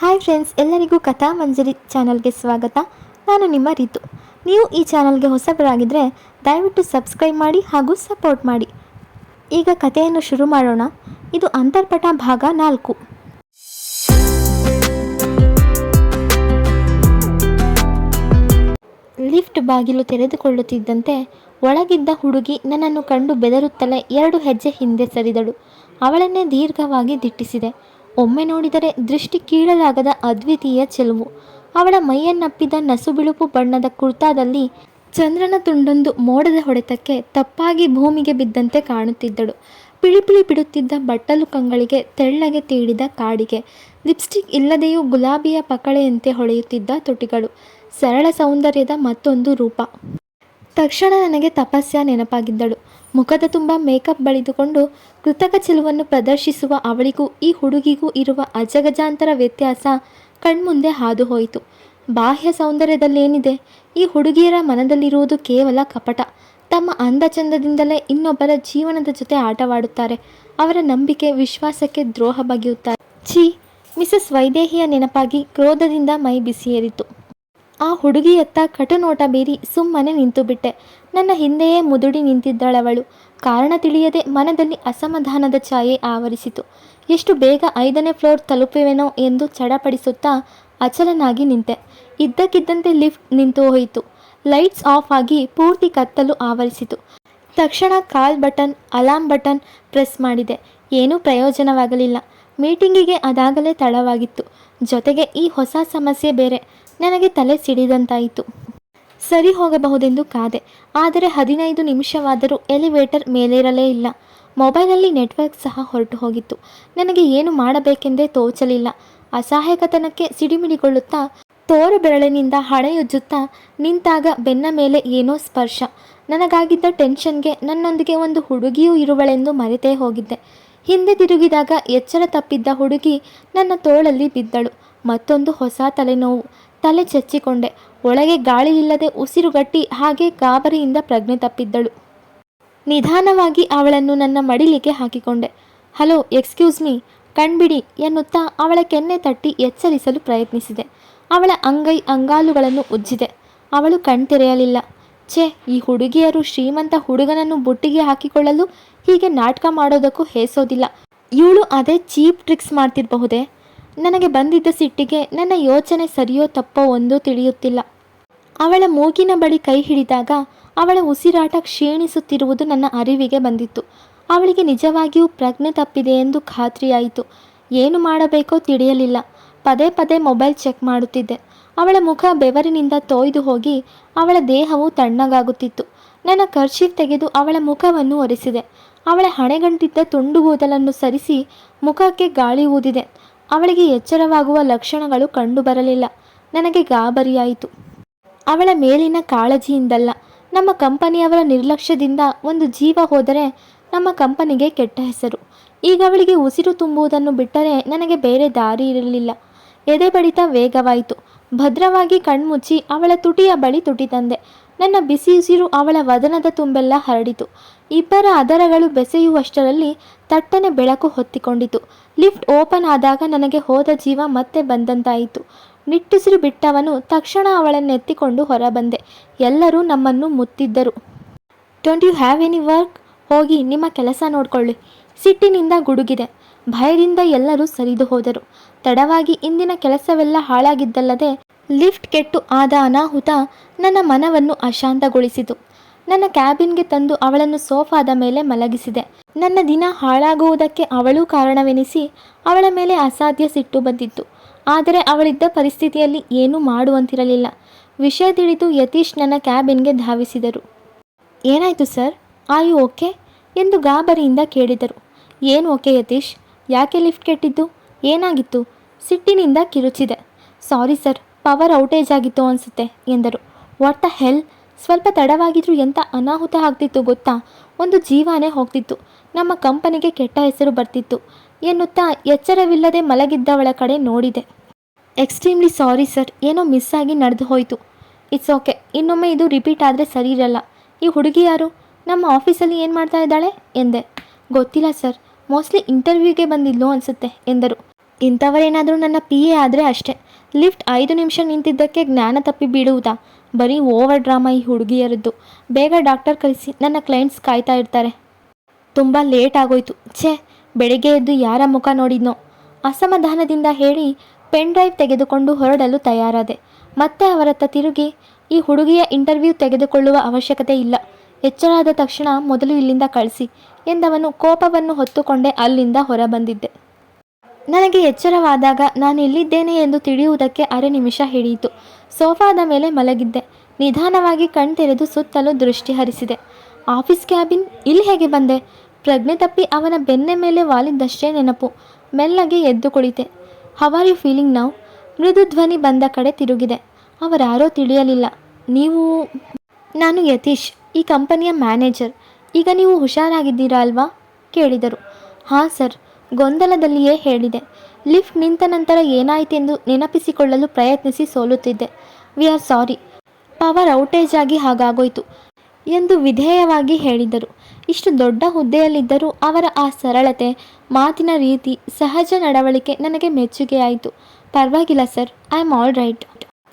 Hi friends ಎಲ್ಲರಿಗೂ ಕಥಾ ಮಂಜರಿ ಚಾನಲ್ಗೆ ಸ್ವಾಗತ. ನಾನು ನಿಮ್ಮ ರೀತು. ನೀವು ಈ ಚಾನಲ್ಗೆ ಹೊಸಬರಾಗಿದ್ದರೆ ದಯವಿಟ್ಟು ಸಬ್ಸ್ಕ್ರೈಬ್ ಮಾಡಿ ಹಾಗೂ ಸಪೋರ್ಟ್ ಮಾಡಿ. ಈಗ ಕಥೆಯನ್ನು ಶುರು ಮಾಡೋಣ. ಇದು ಅಂತರ್ಪಟ ಭಾಗ ನಾಲ್ಕು. ಲಿಫ್ಟ್ ಬಾಗಿಲು ತೆರೆದುಕೊಳ್ಳುತ್ತಿದ್ದಂತೆ ಒಳಗಿದ್ದ ಹುಡುಗಿ ನನ್ನನ್ನು ಕಂಡು ಬೆದರುತ್ತಲೇ ಎರಡು ಹೆಜ್ಜೆ ಹಿಂದೆ ಸರಿದಳು. ಅವಳನ್ನೇ ದೀರ್ಘವಾಗಿ ದಿಟ್ಟಿಸಿದೆ. ಒಮ್ಮೆ ನೋಡಿದರೆ ದೃಷ್ಟಿ ಕೀಳಲಾಗದ ಅದ್ವಿತೀಯ ಚೆಲುವು. ಅವಳ ಮೈಯನ್ನಪ್ಪಿದ ನಸುಬಿಳುಪು ಬಣ್ಣದ ಕುರ್ತಾದಲ್ಲಿ ಚಂದ್ರನ ತುಂಡೊಂದು ಮೋಡದ ಹೊಡೆತಕ್ಕೆ ತಪ್ಪಾಗಿ ಭೂಮಿಗೆ ಬಿದ್ದಂತೆ ಕಾಣುತ್ತಿದ್ದಳು. ಪಿಳಿಪಿಳಿ ಬಿಡುತ್ತಿದ್ದ ಬಟ್ಟಲು ಕಂಗಳಿಗೆ ತೆಳ್ಳಗೆ ತೀಡಿದ ಕಾಡಿಗೆ. ಲಿಪ್ಸ್ಟಿಕ್ ಇಲ್ಲದೆಯೂ ಗುಲಾಬಿಯ ಪಕಳೆಯಂತೆ ಹೊಳೆಯುತ್ತಿದ್ದ ತುಟಿಗಳು ಸರಳ ಸೌಂದರ್ಯದ ಮತ್ತೊಂದು ರೂಪ. ತಕ್ಷಣ ನನಗೆ ತಪಸ್ಯ ನೆನಪಾಗಿದ್ದಳು. ಮುಖದ ತುಂಬ ಮೇಕಪ್ ಬಳಿದುಕೊಂಡು ಕೃತಕ ಚೆಲುವನ್ನು ಪ್ರದರ್ಶಿಸುವ ಅವಳಿಗೂ, ಈ ಹುಡುಗಿಗೂ ಇರುವ ಅಜಗಜಾಂತರ ವ್ಯತ್ಯಾಸ ಕಣ್ಮುಂದೆ ಹಾದು ಹೋಯಿತು ಬಾಹ್ಯ ಸೌಂದರ್ಯದಲ್ಲೇನಿದೆ? ಈ ಹುಡುಗಿಯರ ಮನದಲ್ಲಿರುವುದು ಕೇವಲ ಕಪಟ. ತಮ್ಮ ಅಂದ ಚಂದದಿಂದಲೇ ಇನ್ನೊಬ್ಬರ ಜೀವನದ ಜೊತೆ ಆಟವಾಡುತ್ತಾರೆ. ಅವರ ನಂಬಿಕೆ ವಿಶ್ವಾಸಕ್ಕೆ ದ್ರೋಹ ಬಗೆಯುತ್ತಾರೆ. ಛೀ, ಮಿಸಸ್ ವೈದೇಹಿಯ ನೆನಪಾಗಿ ಕ್ರೋಧದಿಂದ ಮೈ ಬಿಸಿಯೇರಿತು. ಆ ಹುಡುಗಿಯತ್ತ ಕಟು ನೋಟ ಬೀರಿ ಸುಮ್ಮನೆ ನಿಂತುಬಿಟ್ಟೆ. ನನ್ನ ಹಿಂದೆಯೇ ಮುದುಡಿ ನಿಂತಿದ್ದಳವಳು. ಕಾರಣ ತಿಳಿಯದೆ ಮನದಲ್ಲಿ ಅಸಮಾಧಾನದ ಛಾಯೆ ಆವರಿಸಿತು. ಎಷ್ಟು ಬೇಗ ಐದನೇ ಫ್ಲೋರ್ ತಲುಪುವೆನೋ ಎಂದು ಚಡಪಡಿಸುತ್ತಾ ಅಚಲನಾಗಿ ನಿಂತೆ. ಇದ್ದಕ್ಕಿದ್ದಂತೆ ಲಿಫ್ಟ್ ನಿಂತು ಹೋಯಿತು. ಲೈಟ್ಸ್ ಆಫ್ ಆಗಿ ಪೂರ್ತಿ ಕತ್ತಲು ಆವರಿಸಿತು. ತಕ್ಷಣ call button, alarm button press ಮಾಡಿದೆ. ಏನೂ ಪ್ರಯೋಜನವಾಗಲಿಲ್ಲ. ಮೀಟಿಂಗಿಗೆ ಅದಾಗಲೇ ತಡವಾಗಿತ್ತು. ಜೊತೆಗೆ ಈ ಹೊಸ ಸಮಸ್ಯೆ ಬೇರೆ. ನನಗೆ ತಲೆ ಸಿಡಿದಂತಾಯಿತು. ಸರಿ ಹೋಗಬಹುದೆಂದು ಕಾದೆ. ಆದರೆ ಹದಿನೈದು ನಿಮಿಷವಾದರೂ ಎಲಿವೇಟರ್ ಮೇಲೇರಲೇ ಇಲ್ಲ. ಮೊಬೈಲಲ್ಲಿ ನೆಟ್ವರ್ಕ್ ಸಹ ಹೊರಟು ಹೋಗಿತ್ತು. ನನಗೆ ಏನು ಮಾಡಬೇಕೆಂದೇ ತೋಚಲಿಲ್ಲ. ಅಸಹಾಯಕತನಕ್ಕೆ ಸಿಡಿಮಿಡಿಗೊಳ್ಳುತ್ತಾ ತೋರು ಬೆರಳಿನಿಂದ ಹಣೆಯುಜ್ಜುತ್ತಾ ನಿಂತಾಗ ಬೆನ್ನ ಮೇಲೆ ಏನೋ ಸ್ಪರ್ಶ. ನನಗಾಗಿದ್ದ ಟೆನ್ಷನ್ಗೆ ನನ್ನೊಂದಿಗೆ ಒಂದು ಹುಡುಗಿಯೂ ಇರುವಳೆಂದು ಮರೆತೇ ಹೋಗಿದ್ದೆ. ಹಿಂದೆ ತಿರುಗಿದಾಗ ಎಚ್ಚರ ತಪ್ಪಿದ್ದ ಹುಡುಗಿ ನನ್ನ ತೋಳಲ್ಲಿ ಬಿದ್ದಳು. ಮತ್ತೊಂದು ಹೊಸ ತಲೆನೋವು. ತಲೆ ಚಚ್ಚಿಕೊಂಡೆ. ಒಳಗೆ ಗಾಳಿ ಇಲ್ಲದೆ ಉಸಿರುಗಟ್ಟಿ ಹಾಗೆ ಗಾಬರಿಯಿಂದ ಪ್ರಜ್ಞೆ ತಪ್ಪಿದ್ದಳು. ನಿಧಾನವಾಗಿ ಅವಳನ್ನು ನನ್ನ ಮಡಿಲಿಗೆ ಹಾಕಿಕೊಂಡೆ. Hello, excuse me. ಕಣ್ಬಿಡಿ, ಎನ್ನುತ್ತಾ ಅವಳ ಕೆನ್ನೆ ತಟ್ಟಿ ಎಚ್ಚರಿಸಲು ಪ್ರಯತ್ನಿಸಿದೆ. ಅವಳ ಅಂಗೈ ಅಂಗಾಲುಗಳನ್ನು ಉಜ್ಜಿದೆ. ಅವಳು ಕಣ್ತೆರೆಯಲಿಲ್ಲ. ಛೇ, ಈ ಹುಡುಗಿಯರು ಶ್ರೀಮಂತ ಹುಡುಗನನ್ನು ಬುಟ್ಟಿಗೆ ಹಾಕಿಕೊಳ್ಳಲು ಹೀಗೆ ನಾಟಕ ಮಾಡೋದಕ್ಕೂ ಹೇಸೋದಿಲ್ಲ. ಇವಳು ಅದೇ ಚೀಪ್ ಟ್ರಿಕ್ಸ್ ಮಾಡ್ತಿರಬಹುದೇ? ನನಗೆ ಬಂದಿದ್ದ ಸಿಟ್ಟಿಗೆ ನನ್ನ ಯೋಚನೆ ಸರಿಯೋ ತಪ್ಪೋ ಒಂದೂ ತಿಳಿಯುತ್ತಿಲ್ಲ. ಅವಳ ಮೂಗಿನ ಬಳಿ ಕೈ ಹಿಡಿದಾಗ ಅವಳ ಉಸಿರಾಟ ಕ್ಷೀಣಿಸುತ್ತಿರುವುದು ನನ್ನ ಅರಿವಿಗೆ ಬಂದಿತ್ತು. ಅವಳಿಗೆ ನಿಜವಾಗಿಯೂ ಪ್ರಜ್ಞೆ ತಪ್ಪಿದೆ ಎಂದು ಖಾತ್ರಿಯಾಯಿತು. ಏನು ಮಾಡಬೇಕೋ ತಿಳಿಯಲಿಲ್ಲ. ಪದೇ ಪದೇ ಮೊಬೈಲ್ ಚೆಕ್ ಮಾಡುತ್ತಿದ್ದೆ. ಅವಳ ಮುಖ ಬೆವರಿನಿಂದ ತೋಯ್ದು ಹೋಗಿ ಅವಳ ದೇಹವು ತಣ್ಣಗಾಗುತ್ತಿತ್ತು. ನನ್ನ ಕರ್ಚೀಫ್ ತೆಗೆದು ಅವಳ ಮುಖವನ್ನು ಒರೆಸಿದೆ. ಅವಳ ಹಣೆಗಂಟಿದ್ದ ತುಂಡು ಕೂದಲನ್ನು ಸರಿಸಿ ಮುಖಕ್ಕೆ ಗಾಳಿ ಊದಿದೆ. ಅವಳಿಗೆ ಎಚ್ಚರವಾಗುವ ಲಕ್ಷಣಗಳು ಕಂಡುಬರಲಿಲ್ಲ. ನನಗೆ ಗಾಬರಿಯಾಯಿತು. ಅವಳ ಮೇಲಿನ ಕಾಳಜಿಯಿಂದಲ್ಲ, ನಮ್ಮ ಕಂಪನಿಯವರ ನಿರ್ಲಕ್ಷ್ಯದಿಂದ ಒಂದು ಜೀವ ಹೋದರೆ ನಮ್ಮ ಕಂಪನಿಗೆ ಕೆಟ್ಟ ಹೆಸರು. ಈಗ ಅವಳಿಗೆ ಉಸಿರು ತುಂಬುವುದನ್ನು ಬಿಟ್ಟರೆ ನನಗೆ ಬೇರೆ ದಾರಿ ಇರಲಿಲ್ಲ. ಎದೆ ಬಡಿತ ವೇಗವಾಯಿತು. ಭದ್ರವಾಗಿ ಕಣ್ಮುಚ್ಚಿ ಅವಳ ತುಟಿಯ ಬಳಿ ತುಟಿ ತಂದೆ ನನ್ನ ಬಿಸಿ ಉಸಿರು ಅವಳ ವದನದ ತುಂಬೆಲ್ಲ ಹರಡಿತು. ಇಬ್ಬರ ಅದರಗಳು ಬೆಸೆಯುವಷ್ಟರಲ್ಲಿ ತಟ್ಟನೆ ಬೆಳಕು ಹೊತ್ತಿಕೊಂಡಿತು. ಲಿಫ್ಟ್ ಓಪನ್ ಆದಾಗ ನನಗೆ ಹೋದ ಜೀವ ಮತ್ತೆ ಬಂದಂತಾಯಿತು. ನಿಟ್ಟುಸಿರು ಬಿಟ್ಟವನು ತಕ್ಷಣ ಅವಳನ್ನೆತ್ತಿಕೊಂಡು ಹೊರಬಂದೆ. ಎಲ್ಲರೂ ನಮ್ಮನ್ನು ಮುತ್ತಿದ್ದರು. Don't you have any work ಹೋಗಿ ನಿಮ್ಮ ಕೆಲಸ ನೋಡಿಕೊಳ್ಳಿ. ಸಿಟ್ಟಿನಿಂದ ಗುಡುಗಿದೆ. ಭಯದಿಂದ ಎಲ್ಲರೂ ಸರಿದು ಹೋದರು. ತಡವಾಗಿ ಇಂದಿನ ಕೆಲಸವೆಲ್ಲ ಹಾಳಾಗಿದ್ದಲ್ಲದೆ ಲಿಫ್ಟ್ ಕೆಟ್ಟು ಆದ ಅನಾಹುತ ನನ್ನ ಮನವನ್ನು ಅಶಾಂತಗೊಳಿಸಿತು. ನನ್ನ ಕ್ಯಾಬಿನ್ಗೆ ತಂದು ಅವಳನ್ನು ಸೋಫಾದ ಮೇಲೆ ಮಲಗಿಸಿದೆ. ನನ್ನ ದಿನ ಹಾಳಾಗುವುದಕ್ಕೆ ಅವಳೂ ಕಾರಣವೆನಿಸಿ ಅವಳ ಮೇಲೆ ಅಸಾಧ್ಯ ಸಿಟ್ಟು ಬಂದಿತ್ತು. ಆದರೆ ಅವಳಿದ್ದ ಪರಿಸ್ಥಿತಿಯಲ್ಲಿ ಏನೂ ಮಾಡುವಂತಿರಲಿಲ್ಲ. ವಿಷಯ ತಿಳಿದು ಯತೀಶ್ ನನ್ನ ಕ್ಯಾಬಿನ್ಗೆ ಧಾವಿಸಿದರು. ಏನಾಯಿತು ಸರ್? ಆಯು ಓಕೆ? ಎಂದು ಗಾಬರಿಯಿಂದ ಕೇಳಿದರು. ಏನು ಓಕೆ ಯತೀಶ್? ಯಾಕೆ ಲಿಫ್ಟ್ ಕೆಟ್ಟಿದ್ದು? ಏನಾಗಿತ್ತು? ಸಿಟ್ಟಿನಿಂದ ಕಿರುಚಿದೆ. ಸಾರಿ ಸರ್, ಪವರ್ ಔಟೇಜ್ ಆಗಿತ್ತು ಅನಿಸುತ್ತೆ ಎಂದರು. What the hell? ಸ್ವಲ್ಪ ತಡವಾಗಿದ್ರೂ ಎಂಥ ಅನಾಹುತ ಆಗ್ತಿತ್ತು ಗೊತ್ತಾ? ಒಂದು ಜೀವನೇ ಹೋಗ್ತಿತ್ತು. ನಮ್ಮ ಕಂಪನಿಗೆ ಕೆಟ್ಟ ಹೆಸರು ಬರ್ತಿತ್ತು. ಎನ್ನುತ್ತಾ ಎಚ್ಚರವಿಲ್ಲದೆ ಮಲಗಿದ್ದವಳ ಕಡೆ ನೋಡಿದೆ. ಎಕ್ಸ್ಟ್ರೀಮ್ಲಿ ಸಾರಿ ಸರ್ ಏನೋ ಮಿಸ್ ಆಗಿ ನಡೆದು ಹೋಯಿತು. ಇಟ್ಸ್ ಓಕೆ ಇನ್ನೊಮ್ಮೆ ಇದು ರಿಪೀಟ್ ಆದರೆ ಸರಿ ಇರಲ್ಲ. ಈ ಹುಡುಗಿ ಯಾರು? ನಮ್ಮ ಆಫೀಸಲ್ಲಿ ಏನು ಮಾಡ್ತಾ ಇದ್ದಾಳೆ? ಎಂದೆ. ಗೊತ್ತಿಲ್ಲ ಸರ್ ಮೋಸ್ಟ್ಲಿ ಇಂಟರ್ವ್ಯೂಗೆ ಬಂದಿದ್ಲು ಅನಿಸುತ್ತೆ, ಎಂದರು. ಇಂಥವರೇನಾದರೂ ನನ್ನ ಪಿ ಎ ಆದರೆ ಅಷ್ಟೇ. ಲಿಫ್ಟ್ ಐದು ನಿಮಿಷ ನಿಂತಿದ್ದಕ್ಕೆ ಜ್ಞಾನ ತಪ್ಪಿ ಬೀಳುವುದಾ? ಬರೀ ಓವರ್ ಡ್ರಾಮಾ ಈ ಹುಡುಗಿಯರದ್ದು. ಬೇಗ ಡಾಕ್ಟರ್ ಕಳಿಸಿ, ನನ್ನ ಕ್ಲೈಂಟ್ಸ್ ಕಾಯ್ತಾ ಇರ್ತಾರೆ. ತುಂಬ ಲೇಟ್ ಆಗೋಯ್ತು. ಛೇ, ಬೆಳಗ್ಗೆ ಎದ್ದು ಯಾರ ಮುಖ ನೋಡಿದ್ನೋ? ಅಸಮಾಧಾನದಿಂದ ಹೇಳಿ ಪೆನ್ ಡ್ರೈವ್ ತೆಗೆದುಕೊಂಡು ಹೊರಡಲು ತಯಾರಾದೆ. ಮತ್ತೆ ಅವರತ್ತ ತಿರುಗಿ, ಈ ಹುಡುಗಿಯ ಇಂಟರ್ವ್ಯೂ ತೆಗೆದುಕೊಳ್ಳುವ ಅವಶ್ಯಕತೆ ಇಲ್ಲ. ಎಚ್ಚರಾದ ತಕ್ಷಣ ಮೊದಲು ಇಲ್ಲಿಂದ ಕಳಿಸಿ ಎಂದವನು ಕೋಪವನ್ನು ಹೊತ್ತುಕೊಂಡೇ ಅಲ್ಲಿಂದ ಹೊರಬಂದಿದ್ದೆ. ನನಗೆ ಎಚ್ಚರವಾದಾಗ ನಾನು ಎಲ್ಲಿದ್ದೇನೆ ಎಂದು ತಿಳಿಯುವುದಕ್ಕೆ ಅರೆ ನಿಮಿಷ ಹಿಡಿಯಿತು. ಸೋಫಾದ ಮೇಲೆ ಮಲಗಿದ್ದೆ. ನಿಧಾನವಾಗಿ ಕಣ್ತೆರೆದು ಸುತ್ತಲೂ ದೃಷ್ಟಿ ಹರಿಸಿದೆ. ಆಫೀಸ್ ಕ್ಯಾಬಿನ್ ಇಲ್ಲಿ ಹೇಗೆ ಬಂದೆ? ಪ್ರಜ್ಞೆ ತಪ್ಪಿ ಅವನ ಬೆನ್ನೆ ಮೇಲೆ ವಾಲಿದ್ದಷ್ಟೇ ನೆನಪು. ಮೆಲ್ಲಗೆ ಎದ್ದು ಕುಳಿತೆ. ಹವಾರ್ ಯು ಫೀಲಿಂಗ್ ನಾವು ಮೃದು ಧ್ವನಿ ಬಂದ ಕಡೆ ತಿರುಗಿದೆ. ಅವರಾರೋ ತಿಳಿಯಲಿಲ್ಲ. ನೀವು ನಾನು ಯತೀಶ್, ಈ ಕಂಪನಿಯ ಮ್ಯಾನೇಜರ್. ಈಗ ನೀವು ಹುಷಾರಾಗಿದ್ದೀರಾ ಅಲ್ವಾ? ಕೇಳಿದರು. ಹಾಂ ಸರ್, ಗೊಂದಲದಲ್ಲಿಯೇ ಹೇಳಿದೆ. ಲಿಫ್ಟ್ ನಿಂತ ನಂತರ ಏನಾಯಿತೆಂದು ನೆನಪಿಸಿಕೊಳ್ಳಲು ಪ್ರಯತ್ನಿಸಿ ಸೋಲುತ್ತಿದ್ದೆ. We are sorry power outage ಆಗಿ ಹಾಗಾಗೋಯ್ತು ಎಂದು ವಿಧೇಯವಾಗಿ ಹೇಳಿದರು. ಇಷ್ಟು ದೊಡ್ಡ ಹುದ್ದೆಯಲ್ಲಿದ್ದರೂ ಅವರ ಆ ಸರಳತೆ, ಮಾತಿನ ರೀತಿ, ಸಹಜ ನಡವಳಿಕೆ ನನಗೆ ಮೆಚ್ಚುಗೆಯಾಯಿತು. ಪರವಾಗಿಲ್ಲ sir, I am all right.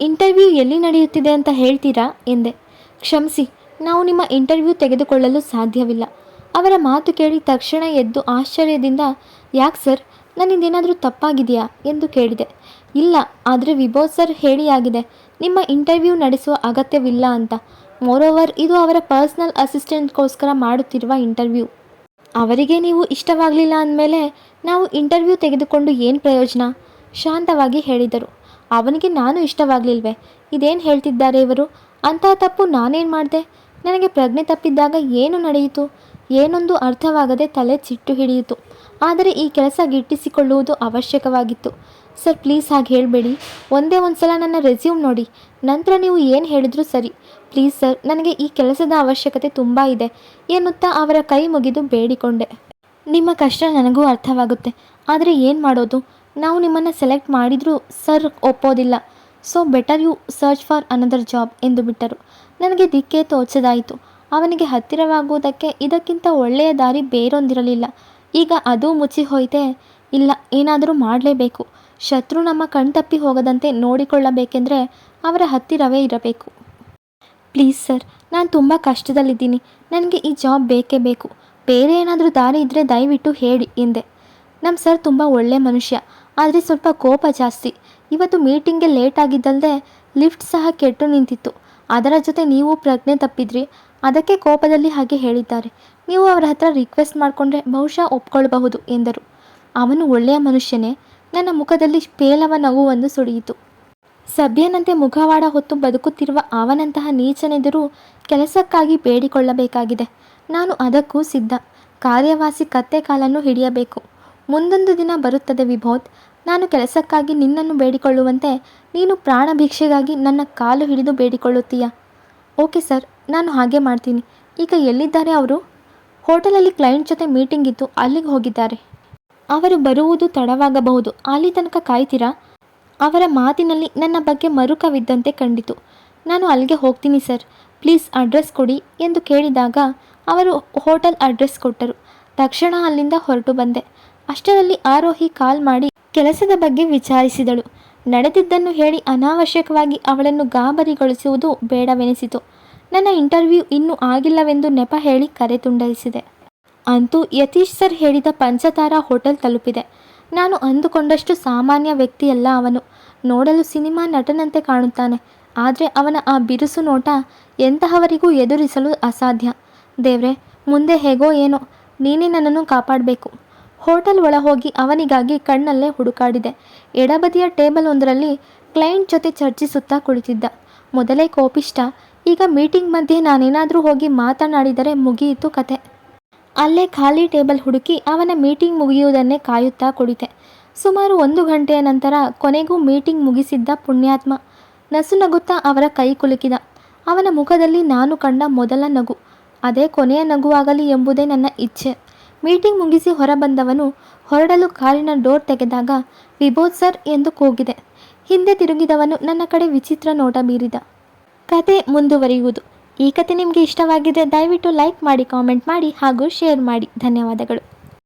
Interview ಎಲ್ಲಿ ನಡೆಯುತ್ತಿದೆ ಅಂತ ಹೇಳ್ತೀರಾ? ಎಂದೆ. ಕ್ಷಮಿಸಿ, ನಾವು ನಿಮ್ಮ ಇಂಟರ್ವ್ಯೂ ತೆಗೆದುಕೊಳ್ಳಲು ಸಾಧ್ಯವಿಲ್ಲ. ಅವರ ಮಾತು ಕೇಳಿ ತಕ್ಷಣ ಎದ್ದು ಆಶ್ಚರ್ಯದಿಂದ, ಯಾಕೆ ಸರ್? ನನ್ನಿಂದೇನಾದರೂ ತಪ್ಪಾಗಿದೆಯಾ ಎಂದು ಕೇಳಿದೆ. ಇಲ್ಲ, ಆದರೆ ವಿಬೋಧ್ ಸರ್ ಹೇಳಿಯಾಗಿದೆ, ನಿಮ್ಮ ಇಂಟರ್ವ್ಯೂ ನಡೆಸುವ ಅಗತ್ಯವಿಲ್ಲ ಅಂತ. ಮೋರೋವರ್ ಇದು ಅವರ ಪರ್ಸ್ನಲ್ ಅಸಿಸ್ಟೆಂಟ್ಗೋಸ್ಕರ ಮಾಡುತ್ತಿರುವ ಇಂಟರ್ವ್ಯೂ. ಅವರಿಗೆ ನೀವು ಇಷ್ಟವಾಗಲಿಲ್ಲ ಅಂದಮೇಲೆ ನಾವು ಇಂಟರ್ವ್ಯೂ ತೆಗೆದುಕೊಂಡು ಏನು ಪ್ರಯೋಜನ? ಶಾಂತವಾಗಿ ಹೇಳಿದರು. ಅವನಿಗೆ ನಾನು ಇಷ್ಟವಾಗಲಿಲ್ವೇ? ಇದೇನು ಹೇಳ್ತಿದ್ದಾರೆ ಇವರು? ಅಂತಹ ತಪ್ಪು ನಾನೇನು ಮಾಡಿದೆ? ನನಗೆ ಪ್ರಜ್ಞೆ ತಪ್ಪಿದ್ದಾಗ ಏನು ನಡೆಯಿತು? ಏನೊಂದು ಅರ್ಥವಾಗದೆ ತಲೆ ಚಿಟ್ಟು ಹಿಡಿಯಿತು. ಆದರೆ ಈ ಕೆಲಸ ಗಿಟ್ಟಿಸಿಕೊಳ್ಳುವುದು ಅವಶ್ಯಕವಾಗಿತ್ತು. ಸರ್, ಪ್ಲೀಸ್ ಹಾಗೆ ಹೇಳಬೇಡಿ. ಒಂದೇ ಒಂದು ಸಲ ನನ್ನ ರೆಸ್ಯೂಮ್ ನೋಡಿ. ನಂತರ ನೀವು ಏನು ಹೇಳಿದರೂ ಸರಿ. ಪ್ಲೀಸ್ ಸರ್, ನನಗೆ ಈ ಕೆಲಸದ ಅವಶ್ಯಕತೆ ತುಂಬ ಇದೆ ಎನ್ನುತ್ತಾ ಅವರ ಕೈ ಮುಗಿದು ಬೇಡಿಕೊಂಡೆ. ನಿಮ್ಮ ಕಷ್ಟ ನನಗೂ ಅರ್ಥವಾಗುತ್ತೆ. ಆದರೆ ಏನು ಮಾಡೋದು? ನಾವು ನಿಮ್ಮನ್ನು ಸೆಲೆಕ್ಟ್ ಮಾಡಿದರೂ ಸರ್ ಒಪ್ಪೋದಿಲ್ಲ. So better you search for another job ಎಂದು ಬಿಟ್ಟರು. ನನಗೆ ದಿಕ್ಕೇ ತೋಚದಾಯಿತು. ಅವನಿಗೆ ಹತ್ತಿರವಾಗುವುದಕ್ಕೆ ಇದಕ್ಕಿಂತ ಒಳ್ಳೆಯ ದಾರಿ ಬೇರೊಂದಿರಲಿಲ್ಲ. ಈಗ ಅದೂ ಮುಚ್ಚಿ ಹೋಯಿತೆ ಇಲ್ಲ, ಏನಾದರೂ ಮಾಡಲೇಬೇಕು. ಶತ್ರು ನಮ್ಮ ಕಣ್ತಪ್ಪಿ ಹೋಗದಂತೆ ನೋಡಿಕೊಳ್ಳಬೇಕೆಂದರೆ ಅವರ ಹತ್ತಿರವೇ ಇರಬೇಕು. ಪ್ಲೀಸ್ ಸರ್, ನಾನು ತುಂಬ ಕಷ್ಟದಲ್ಲಿದ್ದೀನಿ. ನನಗೆ ಈ ಜಾಬ್ ಬೇಕೇ ಬೇಕು. ಬೇರೆ ಏನಾದರೂ ದಾರಿ ಇದ್ದರೆ ದಯವಿಟ್ಟು ಹೇಳಿ ಎಂದೆ. ನಮ್ಮ ಸರ್ ತುಂಬ ಒಳ್ಳೆ ಮನುಷ್ಯ, ಆದರೆ ಸ್ವಲ್ಪ ಕೋಪ ಜಾಸ್ತಿ. ಇವತ್ತು ಮೀಟಿಂಗ್ಗೆ ಲೇಟ್ ಆಗಿದ್ದಲ್ಲದೆ ಲಿಫ್ಟ್ ಸಹ ಕೆಟ್ಟು ನಿಂತಿತ್ತು. ಅದರ ಜೊತೆ ನೀವು ಪ್ರಜ್ಞೆ ತಪ್ಪಿದ್ರಿ. ಅದಕ್ಕೆ ಕೋಪದಲ್ಲಿ ಹಾಗೆ ಹೇಳಿದ್ದಾರೆ. ನೀವು ಅವರ ಹತ್ರ ರಿಕ್ವೆಸ್ಟ್ ಮಾಡಿಕೊಂಡ್ರೆ ಬಹುಶಃ ಒಪ್ಕೊಳ್ಬಹುದು ಎಂದರು. ಅವನು ಒಳ್ಳೆಯ ಮನುಷ್ಯನೇ. ನನ್ನ ಮುಖದಲ್ಲಿ ಪೇಲವ ನಗುವೊಂದು ಸುಡಿಯಿತು ಸಭ್ಯನಂತೆ ಮುಖವಾಡ ಹೊತ್ತು ಬದುಕುತ್ತಿರುವ ಅವನಂತಹ ನೀಚನೆದುರು ಕೆಲಸಕ್ಕಾಗಿ ಬೇಡಿಕೊಳ್ಳಬೇಕಾಗಿದೆ. ನಾನು ಅದಕ್ಕೂ ಸಿದ್ಧ. ಕಾರ್ಯವಾಸಿ ಕತ್ತೆ ಕಾಲನ್ನು ಹಿಡಿಯಬೇಕು. ಮುಂದೊಂದು ದಿನ ಬರುತ್ತದೆ ವಿಭೋತ್ ನಾನು ಕೆಲಸಕ್ಕಾಗಿ ನಿನ್ನನ್ನು ಬೇಡಿಕೊಳ್ಳುವಂತೆ ನೀನು ಪ್ರಾಣ ಭಿಕ್ಷೆಗಾಗಿ ನನ್ನ ಕಾಲು ಹಿಡಿದು ಬೇಡಿಕೊಳ್ಳುತ್ತೀಯಾ? ಓಕೆ ಸರ್, ನಾನು ಹಾಗೆ ಮಾಡ್ತೀನಿ. ಈಗ ಎಲ್ಲಿದ್ದಾರೆ ಅವರು? ಹೋಟೆಲಲ್ಲಿ ಕ್ಲೈಂಟ್ ಜೊತೆ ಮೀಟಿಂಗ್ ಇತ್ತು, ಅಲ್ಲಿಗೆ ಹೋಗಿದ್ದಾರೆ. ಅವರು ಬರುವುದು ತಡವಾಗಬಹುದು. ಅಲ್ಲಿ ತನಕ ಕಾಯ್ತೀರಾ? ಅವರ ಮಾತಿನಲ್ಲಿ ನನ್ನ ಬಗ್ಗೆ ಮರುಕವಿದ್ದಂತೆ ಕಂಡಿತು. ನಾನು ಅಲ್ಲಿಗೆ ಹೋಗ್ತೀನಿ ಸರ್. ಪ್ಲೀಸ್ ಅಡ್ರೆಸ್ ಕೊಡಿ ಎಂದು ಕೇಳಿದಾಗ ಅವರು ಹೋಟೆಲ್ ಅಡ್ರೆಸ್ ಕೊಟ್ಟರು. ತಕ್ಷಣ ಅಲ್ಲಿಂದ ಹೊರಟು ಬಂದೆ. ಅಷ್ಟರಲ್ಲಿ ಆರೋಹಿ ಕಾಲ್ ಮಾಡಿ ಕೆಲಸದ ಬಗ್ಗೆ ವಿಚಾರಿಸಿದಳು. ನಡೆದಿದ್ದನ್ನು ಹೇಳಿ ಅನಾವಶ್ಯಕವಾಗಿ ಅವಳನ್ನು ಗಾಬರಿಗೊಳಿಸುವುದು ಬೇಡವೆನಿಸಿತು. ನನ್ನ ಇಂಟರ್ವ್ಯೂ ಇನ್ನೂ ಆಗಿಲ್ಲವೆಂದು ನೆಪ ಹೇಳಿ ಕರೆ ತುಂಡರಿಸಿದೆ. ಅಂತೂ ಯತೀಶ್ ಸರ್ ಹೇಳಿದ ಪಂಚತಾರಾ ಹೋಟೆಲ್ ತಲುಪಿದೆ. ನಾನು ಅಂದುಕೊಂಡಷ್ಟು ಸಾಮಾನ್ಯ ವ್ಯಕ್ತಿಯಲ್ಲ ಅವನು. ನೋಡಲು ಸಿನಿಮಾ ನಟನಂತೆ ಕಾಣುತ್ತಾನೆ. ಆದರೆ ಅವನ ಆ ಬಿರುಸು ನೋಟ ಎಂತಹವರಿಗೂ ಎದುರಿಸಲು ಅಸಾಧ್ಯ. ದೇವ್ರೆ, ಮುಂದೆ ಹೇಗೋ ಏನೋ. ನೀನೇ ನನ್ನನ್ನು ಕಾಪಾಡಬೇಕು. ಹೋಟೆಲ್ ಒಳ ಹೋಗಿ ಅವನಿಗಾಗಿ ಕಣ್ಣಲ್ಲೇ ಹುಡುಕಾಡಿದೆ. ಎಡಬದಿಯ ಟೇಬಲ್ ಒಂದರಲ್ಲಿ ಕ್ಲೈಂಟ್ ಜೊತೆ ಚರ್ಚಿಸುತ್ತಾ ಕುಳಿತಿದ್ದ. ಮೊದಲೇ ಕೋಪಿಷ್ಟ ಈಗ ಮೀಟಿಂಗ್ ಮಧ್ಯೆ ನಾನೇನಾದರೂ ಹೋಗಿ ಮಾತನಾಡಿದರೆ ಮುಗಿಯಿತು ಕತೆ. ಅಲ್ಲೇ ಖಾಲಿ ಟೇಬಲ್ ಹುಡುಕಿ ಅವನ ಮೀಟಿಂಗ್ ಮುಗಿಯುವುದನ್ನೇ ಕಾಯುತ್ತಾ ಕುಳಿತೆ. ಸುಮಾರು ಒಂದು ಗಂಟೆಯ ನಂತರ ಕೊನೆಗೂ ಮೀಟಿಂಗ್ ಮುಗಿಸಿದ್ದ ಪುಣ್ಯಾತ್ಮ. ನಸು ನಗುತ್ತಾ ಅವರ ಕೈ ಕುಲುಕಿದ. ಅವನ ಮುಖದಲ್ಲಿ ನಾನು ಕಂಡ ಮೊದಲ ನಗು. ಅದೇ ಕೊನೆಯ ನಗುವಾಗಲಿ ಎಂಬುದೇ ನನ್ನ ಇಚ್ಛೆ. ಮೀಟಿಂಗ್ ಮುಗಿಸಿ ಹೊರಬಂದವನು ಹೊರಡಲು ಕಾರಿನ ಡೋರ್ ತೆಗೆದಾಗ ವಿಭೋತ್ ಸರ್ ಎಂದು ಕೂಗಿದೆ. ಹಿಂದೆ ತಿರುಗಿದವನು ನನ್ನ ಕಡೆ ವಿಚಿತ್ರ ನೋಟ ಬೀರಿದ. ಕತೆ ಮುಂದುವರಿಯುವುದು. ಈ ಕತೆ ನಿಮಗೆ ಇಷ್ಟವಾಗಿದ್ದರೆ ದಯವಿಟ್ಟು ಲೈಕ್ ಮಾಡಿ, ಕಾಮೆಂಟ್ ಮಾಡಿ ಹಾಗೂ ಶೇರ್ ಮಾಡಿ. ಧನ್ಯವಾದಗಳು.